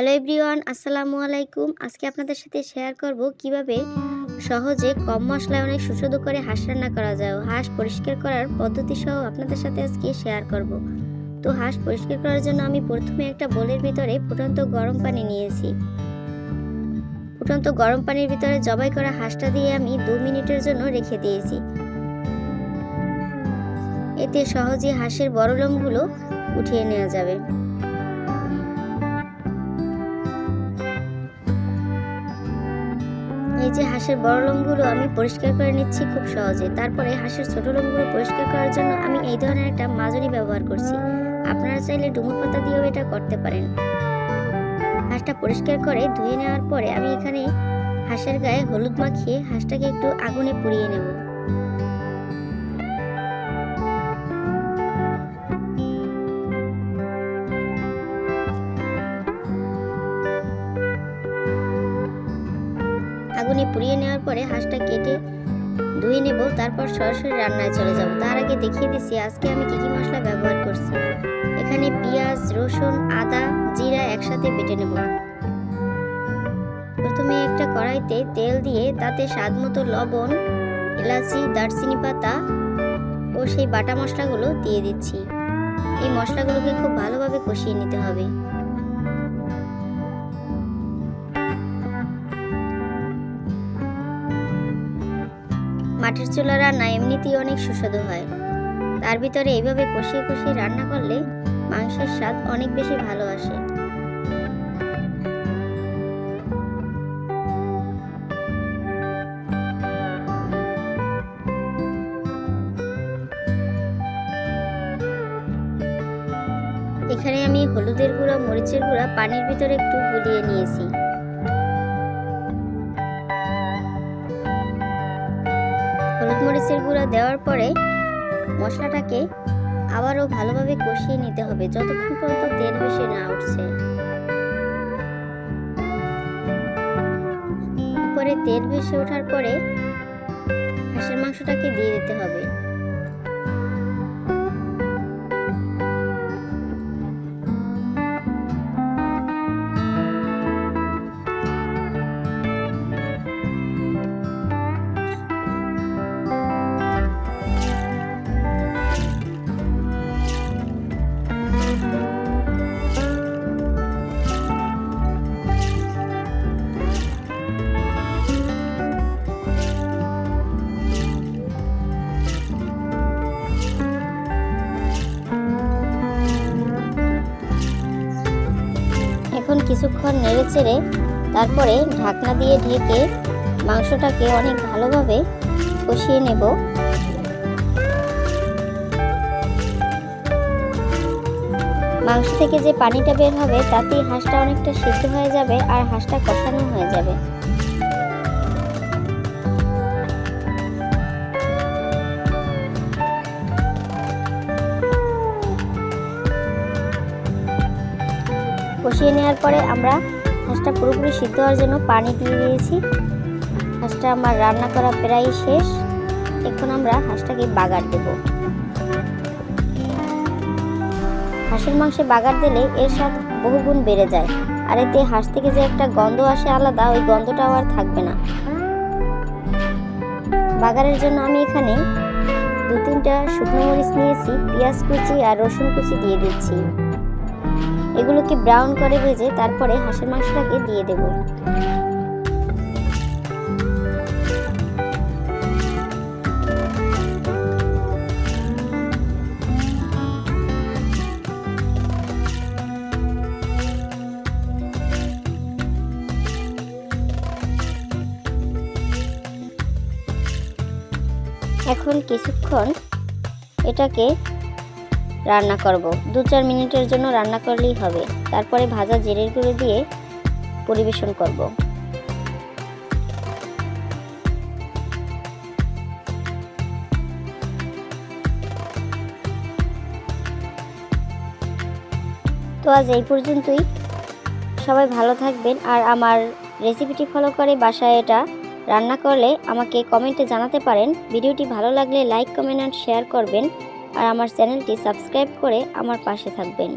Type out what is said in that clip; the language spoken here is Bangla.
হ্যালো এভরিওয়ান, আসসালামু আলাইকুম। আজকে আপনাদের সাথে শেয়ার করব কীভাবে সহজে কম মশলায় অনেক সুস্বাদু করে হাঁস রান্না করা যায় হাঁস পরিষ্কার করার পদ্ধতি সহ আপনাদের সাথে আজকে শেয়ার করব। তো হাঁস পরিষ্কার করার জন্য আমি প্রথমে একটা বোলের ভিতরে ফুটন্ত গরম পানি নিয়েছি। ফুটন্ত গরম পানির ভিতরে জবাই করা হাঁসটা দিয়ে আমি দু মিনিটের জন্য রেখে দিয়েছি। এতে সহজে হাঁসের বড় লোমগুলো উঠিয়ে নেওয়া যাবে। এই যে হাঁসের বড় লোমগুলো আমি পরিষ্কার করে নিচ্ছি খুব সহজে। তারপরে হাঁসের ছোট লোমগুলো পরিষ্কার করার জন্য আমি এই ধরনের একটা মাজুরি ব্যবহার করছি। আপনারা চাইলে ডুমুর পাতা দিয়েও এটা করতে পারেন। হাঁসটা পরিষ্কার করে ধুয়ে নেওয়ার পরে আমি এখানে হাঁসের গায়ে হলুদ মাখিয়ে হাঁসটাকে একটু আগুনে পুড়িয়ে নেব। আগুনে পুড়িয়ে নেওয়ার পরে হাঁসটা কেটে ধুয়ে নেব, তারপর সরাসরি রান্নায় চলে যাব। তার আগে দেখিয়ে দিচ্ছি আজকে আমি কী কী মশলা ব্যবহার করছি। এখানে পেঁয়াজ, রসুন, আদা, জিরা একসাথে বেটে নেব। প্রথমে একটা কড়াইতে তেল দিয়ে তাতে স্বাদ মতো লবণ, এলাচি, দারচিনি পাতা ও সেই বাটা মশলাগুলো দিয়ে দিচ্ছি। এই মশলাগুলোকে খুব ভালোভাবে কষিয়ে নিতে হবে। মাটির চুলা রান্না এমনিতেই অনেক সুস্বাদু হয়। তার ভিতরে এইভাবে কষিয়ে কষিয়ে রান্না করলে মাংসের স্বাদ অনেক বেশি ভালো আসে। এখানে আমি হলুদের গুঁড়া, মরিচের গুঁড়া পানির ভিতরে একটু গুলিয়ে নিয়েছি। মরিচের গুঁড়া দেওয়ার পরে মশলাটাকে আবারও ভালোভাবে কষিয়ে নিতে হবে। যতক্ষণ পর্যন্ত তেল বেশি না উঠছে। পরে তেল বেশি ওঠার পরে হাঁসের মাংসটাকে দিয়ে দিতে হবে। কিছুক্ষণ নেড়ে চেড়ে তারপরে ঢাকনা দিয়ে ঢেকে মাংসটাকে অনেক ভালোভাবে কষিয়ে নেব। মাংস থেকে যে পানিটা বের হবে, তাতেই হাঁসটা অনেকটা সিদ্ধ হয়ে যাবে আর হাঁসটা কষানো হয়ে যাবে। কষিয়ে নেওয়ার পরে আমরা হাঁসটা পুরোপুরি সিদ্ধ হওয়ার জন্য পানি দিয়ে দিয়েছি। হাঁসটা আমার রান্না করা প্রায় শেষ। এখন আমরা হাঁসটাকে বাগার দেব। হাঁসের মাংসে বাগার দিলে এর স্বাদ বহুগুণ বেড়ে যায়। আর এতে হাঁস থেকে যে একটা গন্ধ আসে আলাদা, ওই গন্ধটাও আর থাকবে না। বাগারের জন্য আমি এখানে দু তিনটা শুকনো মরিচ নিয়েছি, পেঁয়াজ কুচি আর রসুন কুচি দিয়ে দিচ্ছি। এগুলোকে ব্রাউন করে ভেজে তারপরে হাঁসের মাংসটাকে দিয়ে দেব। এখন কিছুক্ষণ এটাকে রান্না করব। দু চার মিনিটের জন্য রান্না করলেই হবে। তারপরে ভাজা জিরের গুঁড়ো দিয়ে পরিবেশন করব। তো আজ এই পর্যন্তই। সবাই ভালো থাকবেন। আর আমার রেসিপিটি ফলো করে বাসায় এটা রান্না করলে আমাকে কমেন্টে জানাতে পারেন। ভিডিওটি ভালো লাগলে লাইক, কমেন্ট অ্যান্ড শেয়ার করবেন। আর আমার চ্যানেলটি সাবস্ক্রাইব করে আমার পাশে থাকবেন।